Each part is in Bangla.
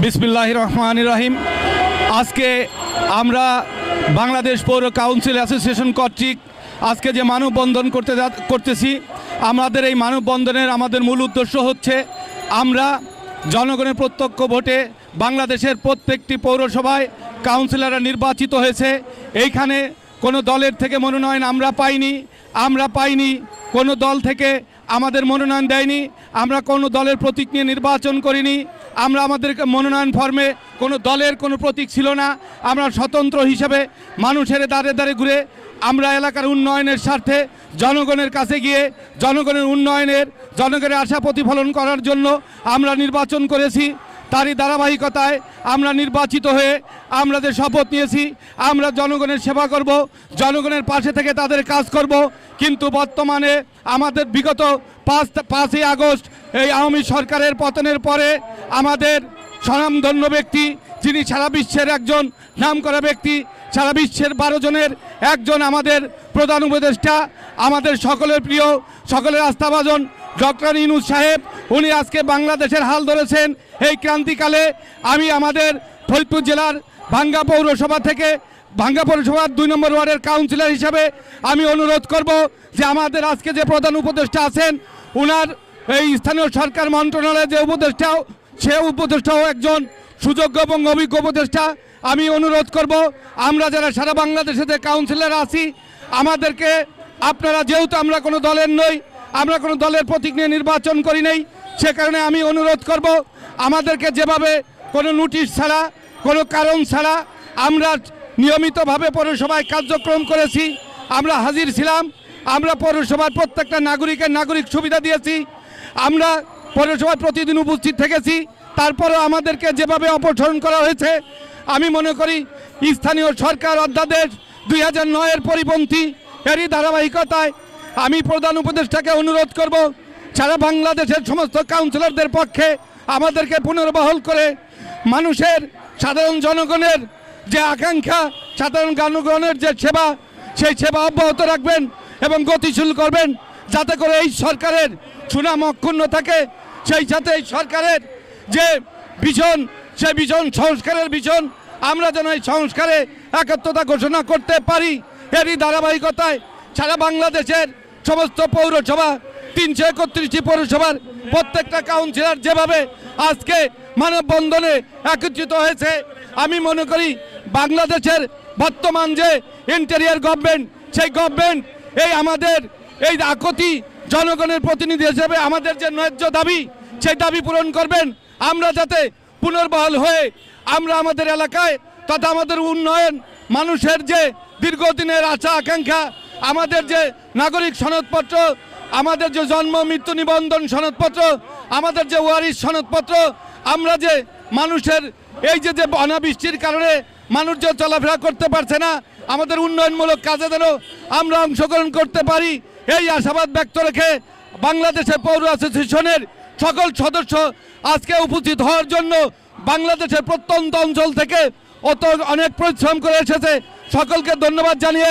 বিসমিল্লাহ রহমান রহিম। আজকে আমরা বাংলাদেশ পৌর কাউন্সিল অ্যাসোসিয়েশন কর্তৃক আজকে যে মানববন্ধন করতে করতেছি, আমাদের এই মানববন্ধনের আমাদের মূল উদ্দেশ্য হচ্ছে আমরা জনগণের প্রত্যক্ষ ভোটে বাংলাদেশের প্রত্যেকটি পৌরসভায় কাউন্সিলররা নির্বাচিত হয়েছে। এইখানে কোনো দলের থেকে মনোনয়ন আমরা পাইনি আমরা পাইনি, কোনো দল থেকে আমাদের মনোনয়ন দেয়নি, আমরা কোনো দলের প্রতীক নিয়ে নির্বাচন করিনি। আমরা আমাদের মনোনয়ন ফর্মে কোনো দলের কোনো প্রতীক ছিল না। আমরা স্বতন্ত্র হিসেবে মানুষের দ্বারে দ্বারে ঘুরে আমরা এলাকার উন্নয়নের স্বার্থে জনগণের কাছে গিয়ে জনগণের উন্নয়নের, জনগণের আশা প্রতিফলন করার জন্য আমরা নির্বাচন করেছি। তারই ধারাবাহিকতায় আমরা নির্বাচিত হয়ে আমরা যে শপথ নিয়েছি, আমরা জনগণের সেবা করব, জনগণের পাশে থেকে তাদের কাজ করব। কিন্তু বর্তমানে আমাদের বিগত পাঁচ, পাঁচই আগস্ট এই আওয়ামী সরকারের পতনের পরে আমাদের স্বনামধন্য ব্যক্তি, যিনি সারা বিশ্বের একজন নামকরা ব্যক্তি, সারা বিশ্বের বারো জনের একজন আমাদের প্রধান উপদেষ্টা, আমাদের সকলের প্রিয়, সকলের আস্থাভাজন ডক্টর ইনুস সাহেব, উনি আজকে বাংলাদেশের হাল ধরেছেন এই ক্রান্তিকালে। আমি আমাদের ফরিদপুর জেলার ভাঙ্গা পৌরসভা থেকে, ভাঙ্গা পৌরসভার দুই নম্বর ওয়ার্ডের কাউন্সিলর হিসাবে আমি অনুরোধ করব যে আমাদের আজকে যে প্রধান উপদেষ্টা আছেন, উনার এই স্থানীয় সরকার মন্ত্রণালয়ের যে উপদেষ্টা, সে উপদেষ্টাও একজন সুযোগ্য এবং অভিজ্ঞ উপদেষ্টা। আমি অনুরোধ করব, আমরা যারা সারা বাংলাদেশে যে কাউন্সিলর আছি, আমাদেরকে আপনারা, যেহেতু আমরা কোনো দলের নই, আমরা কোনো দলের প্রতীক নিয়ে নির্বাচন করি নাই, সে কারণে আমি অনুরোধ করব, আমাদেরকে যেভাবে কোনো নোটিশ ছাড়া, কোনো কারণ ছাড়া আমরা নিয়মিতভাবে পৌরসভায় কার্যক্রম করেছি, আমরা হাজির ছিলাম, আমরা পৌরসভার প্রত্যেকটা নাগরিকের নাগরিক সুবিধা দিয়েছি আমরা পৌরসভায় প্রতিদিন উপস্থিত থেকেছি। তারপরেও আমাদেরকে যেভাবে অপসারণ করা হয়েছে, আমি মনে করি স্থানীয় সরকার অধ্যাদেশ দুই হাজার নয়ের পরিপন্থী এরই ধারাবাহিকতায় আমি প্রধান উপদেষ্টাকে অনুরোধ করব, সারা বাংলাদেশের সমস্ত কাউন্সিলরদের পক্ষে আমাদেরকে পুনর্বহল করে মানুষের, সাধারণ জনগণের যে আকাঙ্ক্ষা, সাধারণ জনগণের যে সেবা, সেই সেবা অব্যাহত রাখবেন এবং গতিশীল করবেন। যাতে করে এই সরকারের সুনাম অক্ষুণ্ণ থাকে, সেই সাথে এই সরকারের যে ভীষণ, সে ভীষণ সংস্কারের ভীষণ, আমরা যেন এই সংস্কারে একাত্মতা ঘোষণা করতে পারি, এরই ধারাবাহিকতায় সারা বাংলাদেশের সমস্ত পৌরসভা, তিনশো একত্রিশটি পৌরসভার প্রত্যেকটা কাউন্সিলর যেভাবে আজকে মানববন্ধনে একত্রিত হয়েছে, আমি মনে করি বাংলাদেশের বর্তমান যে ইন্টেরিয়ার গভর্নমেন্ট সেই গভর্নমেন্ট এই আমাদের এই আকতি জনগণের প্রতিনিধি হিসেবে আমাদের যে ন্যায্য দাবি, সেই দাবি পূরণ করবেন। আমরা যাতে পুনর্বহাল হয়ে আমরা আমাদের এলাকায় তথা আমাদের উন্নয়ন, মানুষের যে দীর্ঘদিনের আশা, আকাঙ্ক্ষা, আমাদের যে নাগরিক সনদপত্র, আমাদের যে জন্ম, মৃত্যু নিবন্ধন সনদপত্র, আমাদের যে ওয়ারিস সনদপত্র, আমরা যে মানুষের এই যে যে অনাবৃষ্টির কারণে মানুষ যে চলাফেরা করতে পারছে না, আমাদের উন্নয়নমূলক কাজে যেন আমরা অংশগ্রহণ করতে পারি এই আশাবাদ ব্যক্ত রেখে বাংলাদেশের পৌর অ্যাসোসিয়েশনের সকল সদস্য আজকে উপস্থিত হওয়ার জন্য বাংলাদেশের প্রত্যন্ত অঞ্চল থেকে অত অনেক পরিশ্রম করে এসেছে। সকলকে ধন্যবাদ জানিয়ে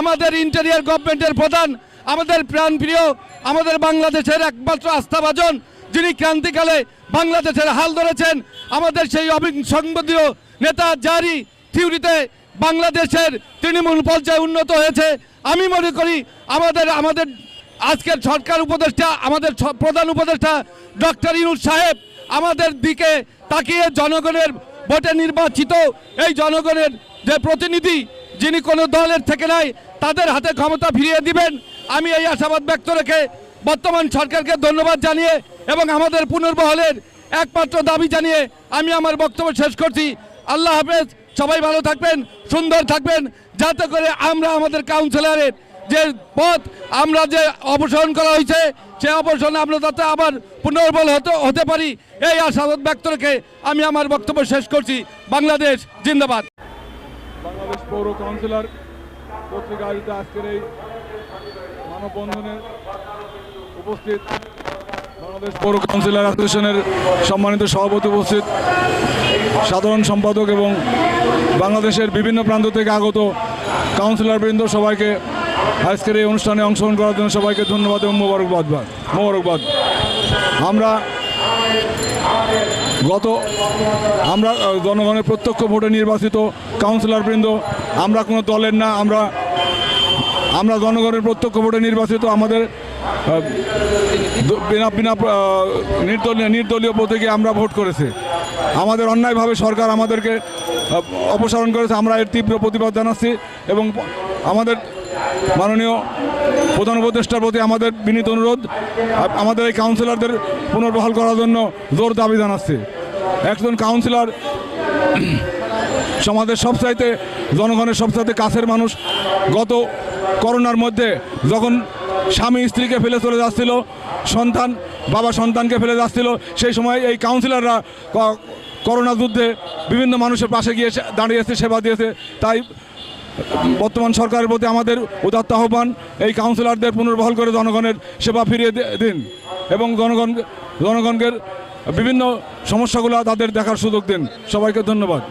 আমাদের ইন্টেরিয়ার গভর্নমেন্টের প্রধান, আমাদের প্রাণপ্রিয়, আমাদের বাংলাদেশের একমাত্র আস্থাভাজন যিনি ক্রান্তিকালে বাংলাদেশের হাল ধরেছেন, আমাদের সেই অবিসংবাদীয় নেতা জারি থিউরিতে বাংলাদেশের তৃণমূল পর্যায়ে উন্নত হয়েছে। আমি মনে করি আমাদের আমাদের আজকের সরকার উপদেষ্টা, আমাদের প্রধান উপদেষ্টা ডক্টর ইনুস সাহেব আমাদের দিকে তাকিয়ে জনগণের ভোটে নির্বাচিত। এই জনগণের যে প্রতিনিধি, যিনি কোনো দলের থেকে নাই, তাদের হাতে ক্ষমতা ফিরিয়ে দিবেন। আমি এই আশাবাদ ব্যক্ত রেখে বর্তমান সরকারকে ধন্যবাদ জানিয়ে এবং আমাদের পুনর্বহলের একমাত্র দাবি জানিয়ে আমি আমার বক্তব্য শেষ করছি। আল্লাহ হাফেজ। সবাই ভালো থাকবেন, সুন্দর থাকবেন, যাতে করে আমরা আমাদের কাউন্সিলরের যে পথ, আমরা যে অপসারণ করা হয়েছে, সে অপসারণ আমরা যাতে আবার পুনর্বল হতে হতে পারি, এই আশাবাদ ব্যক্ত রেখে আমি আমার বক্তব্য শেষ করছি। বাংলাদেশ জিন্দাবাদ। বাংলাদেশ পৌর কাউন্সিলর কর্তৃক আয়োজিত আজকের এই মানববন্ধনে উপস্থিত বাংলাদেশ পৌর কাউন্সিলর অ্যাসোসিয়েশনের সম্মানিত সভাপতি উপস্থিত সাধারণ সম্পাদক এবং বাংলাদেশের বিভিন্ন প্রান্ত থেকে আগত কাউন্সিলরবৃন্দ সবাইকে আজকের এই অনুষ্ঠানে অংশগ্রহণ করার জন্য সবাইকে ধন্যবাদ এবং মোবারকবাদ মোবারকবাদ। আমরা গত, আমরা জনগণের প্রত্যক্ষ ভোটে নির্বাচিত কাউন্সিলরবৃন্দ আমরা কোনো দলের না, আমরা আমরা জনগণের প্রত্যক্ষ ভোটে নির্বাচিত আমাদের বিনা বিনা নির্দলীয় নির্দলীয় প্রতীকে আমরা ভোট করেছি। আমাদের অন্যায়ভাবে সরকার আমাদেরকে অপসারণ করেছে। আমরা এর তীব্র প্রতিবাদ জানাচ্ছি এবং আমাদের মাননীয় প্রধান উপদেষ্টার প্রতি আমাদের বিনীত অনুরোধ আমাদের এই কাউন্সিলরদের পুনর্বহাল করার জন্য জোর দাবি জানাচ্ছি। একজন কাউন্সিলর সমাজের সবচাইতে, জনগণের সবচাইতে কাছের মানুষ, গত করোনার মধ্যে যখন স্বামী স্ত্রীকে ফেলে চলে যাচ্ছিল, সন্তান, বাবা সন্তানকে ফেলে যাচ্ছিল, সেই সময় এই কাউন্সিলররা করোনা যুদ্ধে বিভিন্ন মানুষের পাশে গিয়ে দাঁড়িয়েছে সেবা দিয়েছে। তাই বর্তমান সরকারের প্রতি আমাদের উদাত্ত আহ্বান, এই কাউন্সিলরদের পুনর্বহল করে জনগণের সেবা ফিরিয়ে দিন এবং জনগণ, জনগণকে বিভিন্ন সমস্যাগুলো তাদের দেখার সুযোগ দিন। সবাইকে ধন্যবাদ।